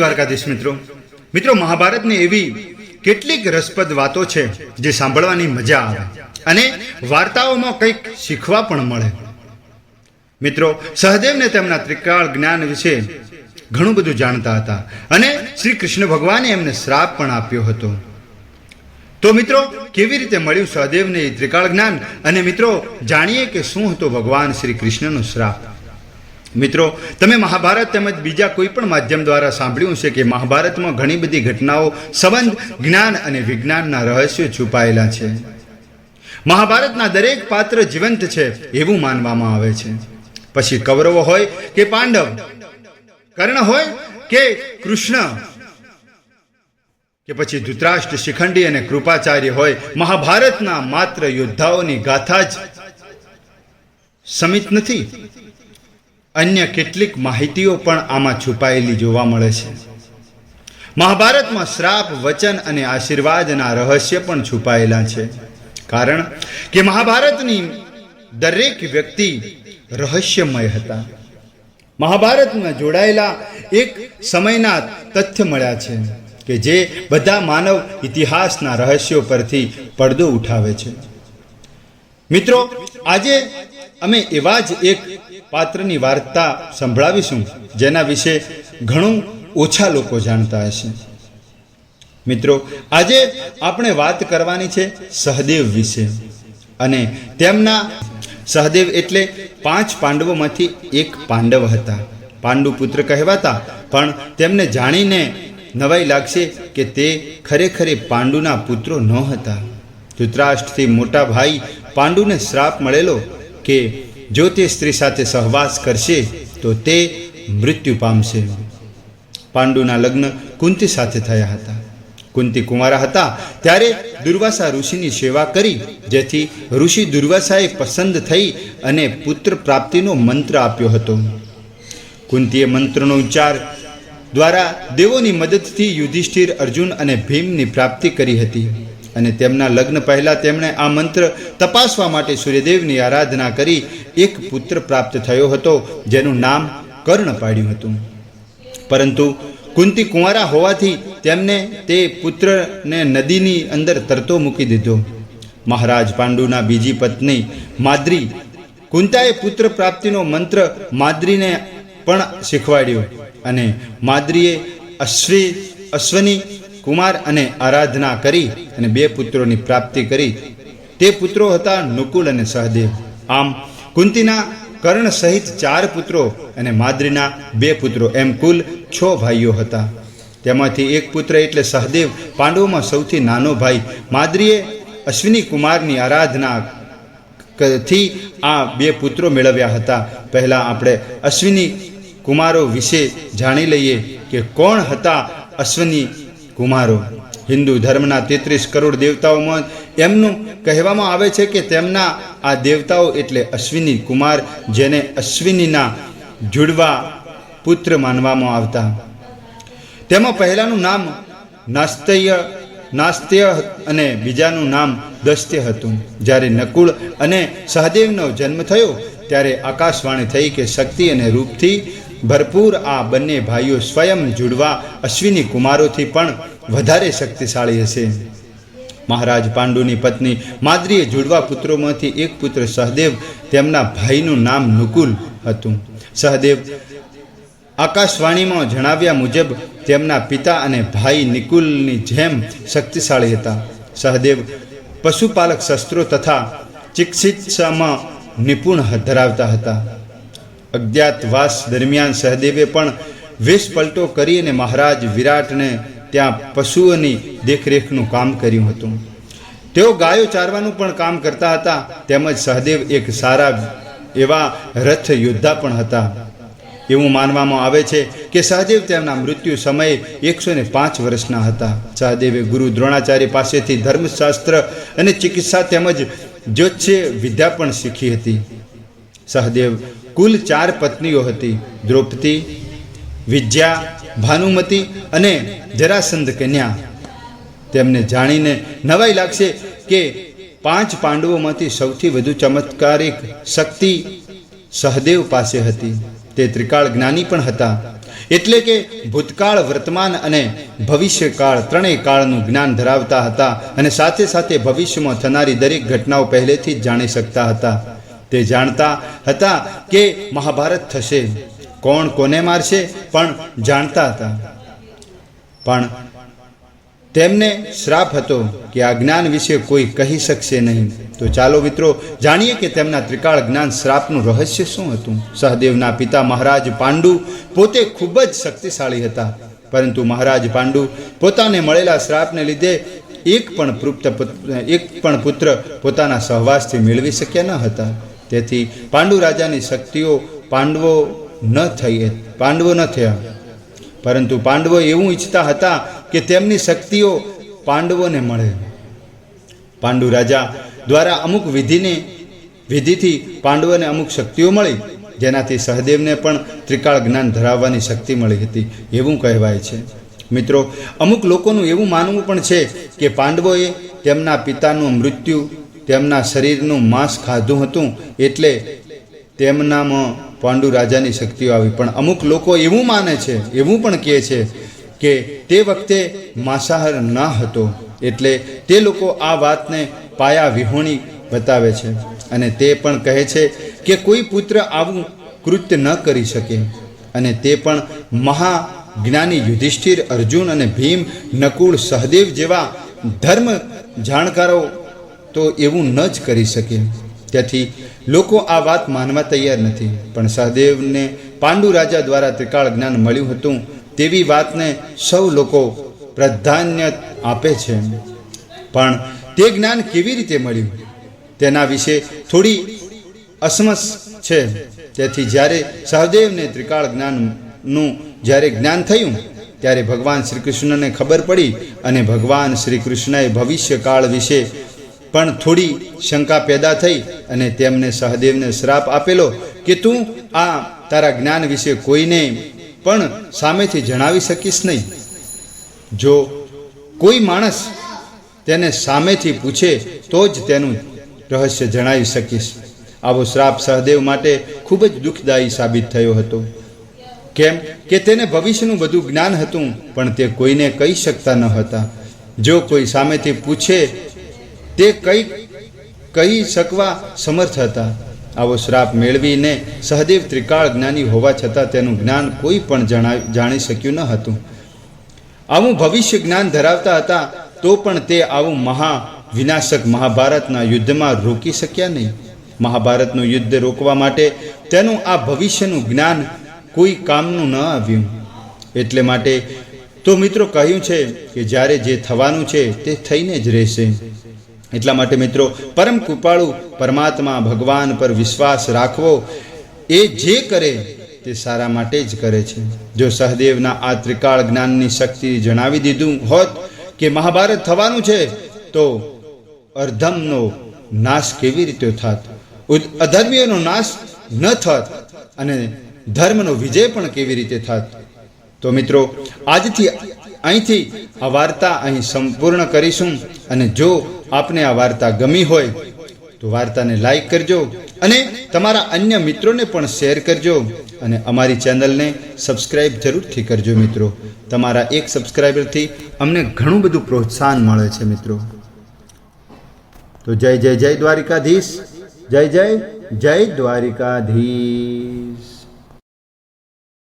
દ્વારકાધીશ મિત્રો. મિત્રો, મહાભારતની એવી કેટલીક રસપ્રદ વાતો છે જે સાંભળવાની મજા આવે. અને વાર્તાઓમાં કંઈક શીખવા પણ મળે. મિત્રો, સહદેવને તેમના ત્રિકાળ જ્ઞાન વિશે ઘણું બધું જાણતા હતા અને શ્રી કૃષ્ણ ભગવાને એમને શ્રાપ પણ આપ્યો હતો. તો મિત્રો, કેવી રીતે મળ્યું સહદેવને ત્રિકાળ જ્ઞાન? અને મિત્રો, જાણીએ કે શું હતો ભગવાન શ્રી કૃષ્ણનો શ્રાપ? મિત્રો, તમે મહાભારત તેમજ બીજા કોઈ પણ માધ્યમ દ્વારા સાંભળ્યું છે કે મહાભારતમાં ઘણી બધી ઘટનાઓ સંબંધ, જ્ઞાન અને વિજ્ઞાનના રહસ્યો છુપાયેલા છે. મહાભારતના દરેક પાત્ર જીવંત છે એવું માનવામાં આવે છે. પછી કૌરવો હોય કે પાંડવ? કર્ણ હોય કે કૃષ્ણ? કે પછી ધૃતરાષ્ટ્ર, શિખંડી અને કૃપાચાર્ય હોય, મહાભારતના માત્ર યોદ્ધાઓની ગાથા જ સમિત નથી. અન્ય કેટલીક માહિતીઓ પણ આમાં છુપાયેલી જોવા મળે છે. મહાભારતમાં શ્રાપ, વચન અને આશીર્વાદના રહસ્ય પણ છુપાયેલા છે. કારણ કે મહાભારતની દરેક વ્યક્તિ રહસ્યમય હતા. મહાભારતમાં જોડાયેલા એક સમયના તથ્ય મળ્યા છે કે જે બધા માનવ ઇતિહાસના રહસ્યો પરથી પડદો ઉઠાવે છે. મિત્રો, આજે અમે એવા જ એક પાત્રની વાર્તા સંભળાવીશું, જેના વિશે ઘણું ઓછા લોકો જાણતા હશે. મિત્રો, આજે આપણે વાત કરવાની છે સહદેવ વિશે. અને તેમના સહદેવ એટલે પાંચ પાંડવોમાંથી એક પાંડવ હતા. પાંડુ પુત્ર કહેવાતા, પણ તેમને જાણીને નવાઈ લાગશે કે તે ખરેખર પાંડુના પુત્રો ન હતા. ધૃતરાષ્ટ્રથી મોટા ભાઈ પાંડુને શ્રાપ મળેલો કે જો તે સ્ત્રી સાથે સહવાસ કરશે, તો તે મૃત્યુ પામશે. પાંડુના લગ્ન કુંતી સાથે થયા હતા. કુંતી કુંવારા હતા, ત્યારે દુર્વાસા ઋષિની સેવા કરી, જેથી ઋષિ દુર્વાસાએ પસંદ થઈ અને પુત્ર પ્રાપ્તિનો મંત્ર આપ્યો હતો. કુંતીએ મંત્રનો ઉચ્ચાર દ્વારા દેવોની મદદથી યુધિષ્ઠિર અર્જુન અને ભીમની પ્રાપ્તિ કરી હતી. અને તેમના લગ્ન પહેલા તેમણે આ મંત્ર તપાસવા માટે સૂર્યદેવની આરાધના કરી. એક પુત્ર પ્રાપ્ત થયો હતો, જેનું નામ કર્ણ પાડ્યું હતું. પરંતુ કુંતી કુંવારા હોવાથી તેમને તે પુત્રને નદીની અંદર તરતો મૂકી દીધો. મહારાજ પાંડુના બીજી પત્ની માદ્રી કુંતાએ પુત્ર પ્રાપ્તિનો મંત્ર માદ્રીને પણ શીખવાડ્યો અને માદ્રીએ અશ્વી અશ્વની કુમાર અને આરાધના કરી અને બે પુત્રોની પ્રાપ્તિ કરી. તે પુત્રો હતા નુકુલ અને સહદેવ. આમ કુંતીના કર્ણ સહિત ચાર પુત્રો અને માદ્રીના બે પુત્રો એમ કુલ છ ભાઈઓ હતા. તેમાંથી એક પુત્ર એટલે સહદેવ, પાંડવોમાં સૌથી નાનો ભાઈ. માદ્રીએ અશ્વિની કુમારની આરાધના થી આ બે પુત્રો મેળવ્યા હતા. પહેલાં આપણે અશ્વિની કુમારો વિશે જાણી લઈએ કે કોણ હતા અશ્વિની કુમારો, હિન્દુ ધર્મના તેત્રીસ કરોડ દેવતાઓમાં એમનું કહેવામાં આવે છે કે તેમના આ દેવતાઓ એટલે અશ્વિની કુમાર, જેને અશ્વિનીના જુડવા પુત્ર માનવામાં આવતા. તેમાં પહેલાનું નામ નાસ્તય, નાસ્ત્ય અને બીજાનું નામ દસ્ત્ય હતું. જ્યારે નકુળ અને સહદેવનો જન્મ થયો, ત્યારે આકાશવાણી થઈ કે શક્તિ અને રૂપથી ભરપૂર આ બંને ભાઈઓ સ્વયં જુડવા અશ્વિની કુમારોથી પણ વધારે શક્તિશાળી હશે. મહારાજ પાંડુની પત્ની માદ્રીએ જુડવા પુત્રોમાંથી એક પુત્ર સહદેવ તેમના ભાઈનું નામ નુકુલ હતું. સહદેવ આકાશવાણીમાં જણાવ્યા મુજબ તેમના પિતા અને ભાઈ નિકુલની જેમ શક્તિશાળી હતા. સહદેવ પશુપાલક શસ્ત્રો તથા ચિકિત્સામાં નિપુણ ધરાવતા હતા. અજ્ઞાતવાસ દરમિયાન સહદેવે પણ વેશ પલટો કરી અને મહારાજ વિરાટને ત્યાં પશુઓની દેખરેખનું કામ કર્યું હતું. તેઓ ગાયો ચારવાનું પણ કામ કરતા હતા, તેમજ સહદેવ એક સારા એવા રથ યોદ્ધા પણ હતા. એવું માનવામાં આવે છે કે સહદેવ તેમના મૃત્યુ સમયે એકસો ને પાંચ વર્ષના હતા. સહદેવે ગુરુ દ્રોણાચાર્ય પાસેથી ધર્મશાસ્ત્ર અને ચિકિત્સા તેમજ જ્યોત્સ્ય વિદ્યા પણ શીખી હતી. સહદેવ કુલ ચાર પત્નીઓ હતી. દ્રૌપદી, વિદ્યા, ભાનુમતી અને જરાસંધ કન્યા. તેમને જાણીને નવાઈ લાગશે કે પાંચ પાંડવોમાંથી સૌથી વધુ ચમત્કારિક શક્તિ સહદેવ પાસે હતી. તે ત્રિકાળ જ્ઞાની પણ હતા. એટલે કે ભૂતકાળ, વર્તમાન અને ભવિષ્યકાળ ત્રણેય કાળનું જ્ઞાન ધરાવતા હતા અને સાથે સાથે ભવિષ્યમાં થનારી દરેક ઘટનાઓ પહેલેથી જ જાણી શકતા હતા. તે જાણતા હતા કે મહાભારત થશે. કોણ કોને મારશે પણ જાણતા હતા. પણ તેમને શ્રાપ હતો કે આ જ્ઞાન વિશે કોઈ કહી શકશે નહીં. તો ચાલો મિત્રો, જાણીએ કે તેમના ત્રિકાળ જ્ઞાન શ્રાપનું રહસ્ય શું હતું? સહદેવના પિતા મહારાજ પાંડુ પોતે ખૂબ જ શક્તિશાળી હતા. પરંતુ મહારાજ પાંડુ પોતાને મળેલા શ્રાપને લીધે એક પણ પૃપ્ત એક પણ પુત્ર પોતાના સહવાસથી મેળવી શક્યા ન હતા. તેથી પાંડુ રાજાની શક્તિઓ પાંડવો ન થઈ પાંડવો ન થયા. પરંતુ પાંડવો એવું ઈચ્છતા હતા કે તેમની શક્તિઓ પાંડવોને મળે. પાંડુ રાજા દ્વારા અમુક વિધિને, વિધિથી પાંડવોને અમુક શક્તિઓ મળી, જેનાથી સહદેવને પણ ત્રિકાળ જ્ઞાન ધરાવવાની શક્તિ મળી હતી, એવું કહેવાય છે. મિત્રો, અમુક લોકોનું એવું માનવું પણ છે કે પાંડવોએ તેમના પિતાનું મૃત્યુ તેમના શરીરનું માંસ ખાધું હતું એટલે તેમનામાં પાંડુ રાજાની શક્તિઓ આવી. પણ અમુક લોકો એવું માને છે, એવું પણ કહે છે કે તે વખતે માંસાહાર ન હતો એટલે તે લોકો આ વાતને પાયા વિહોણી બતાવે છે અને તે પણ કહે છે કે કોઈ પુત્ર આવું કૃત્ય ન કરી શકે અને તે પણ મહા જ્ઞાની યુધિષ્ઠિર અર્જુન અને ભીમ નકુળ સહદેવ જેવા ધર્મ જાણકારો તો એવું ન જ કરી શકે. તેથી લોકો આ વાત માનવા તૈયાર નથી. પણ સહદેવને પાંડુ રાજા દ્વારા ત્રિકાળ જ્ઞાન મળ્યું હતું તેવી વાતને સૌ લોકો પ્રાધાન્ય આપે છે. પણ તે જ્ઞાન કેવી રીતે મળ્યું? તેના વિશે થોડી અસમસ છે. તેથી જ્યારે સહદેવને ત્રિકાળ જ્ઞાનનું જ્યારે જ્ઞાન થયું, ત્યારે ભગવાન શ્રી કૃષ્ણને ખબર પડી અને ભગવાન શ્રી કૃષ્ણએ ભવિષ્યકાળ વિશે પણ થોડી શંકા પેદા થઈ અને તેમને સહદેવને શ્રાપ આપેલો કે તું આ તારા જ્ઞાન વિશે કોઈને પણ સામેથી જણાવી શકીશ નહીં. જો કોઈ માણસ તેને સામેથી પૂછે, તો જ તેનું રહસ્ય જણાવી શકીશ. આવો શ્રાપ સહદેવ માટે ખૂબ જ દુઃખદાયી સાબિત થયો હતો. કેમ કે તેને ભવિષ્યનું બધું જ્ઞાન હતું, પણ તે કોઈને કહી શકતા ન હતા. જો કોઈ સામેથી પૂછે તે કઈ કહી શકવા સમર્થ હતા. આવો શ્રાપ મેળવીને સહદેવ ત્રિકાળ જ્ઞાની હોવા છતાં તેનું જ્ઞાન કોઈ પણ જણા શક્યું ન હતું. આવું ભવિષ્ય જ્ઞાન ધરાવતા હતા તો પણ તે આવું મહા વિનાશક મહાભારતના યુદ્ધમાં રોકી શક્યા નહીં. મહાભારતનું યુદ્ધ રોકવા માટે તેનું આ ભવિષ્યનું જ્ઞાન કોઈ કામનું ન આવ્યું. એટલે માટે તો મિત્રો કહ્યું છે કે જ્યારે જે થવાનું છે તે થઈને જ રહેશે. એટલા માટે મિત્રો, પરમ કૃપાળુ પરમાત્મા ભગવાન પર વિશ્વાસ રાખવો એ જે કરે તે સારા માટે જ કરે છે. જો સહદેવના આ ત્રિકાળ જ્ઞાનની શક્તિ જણાવી દીધું હોત કે મહાભારત થવાનું છે, તો અર્ધમનો નાશ કેવી રીતે થાત? અધર્મીઓનો નાશ ન થાત અને ધર્મનો વિજય પણ કેવી રીતે થાત? તો મિત્રો, આજથી અહીંથી આ વાર્તા અહીં સંપૂર્ણ કરીશું અને જો આપને આ વાર્તા ગમી હોય તો વાર્તાને લાઈક કરજો અને તમારા અન્ય મિત્રોને પણ શેર કરજો અને અમારી ચેનલને સબસ્ક્રાઈબ જરૂરથી કરજો મિત્રો. તમારા એક સબસ્ક્રાઈબરથી અમને ઘણું બધું પ્રોત્સાહન મળે છે મિત્રો. તો જય જય જય દ્વારિકાધીશ. જય જય જય દ્વારિકાધીશ.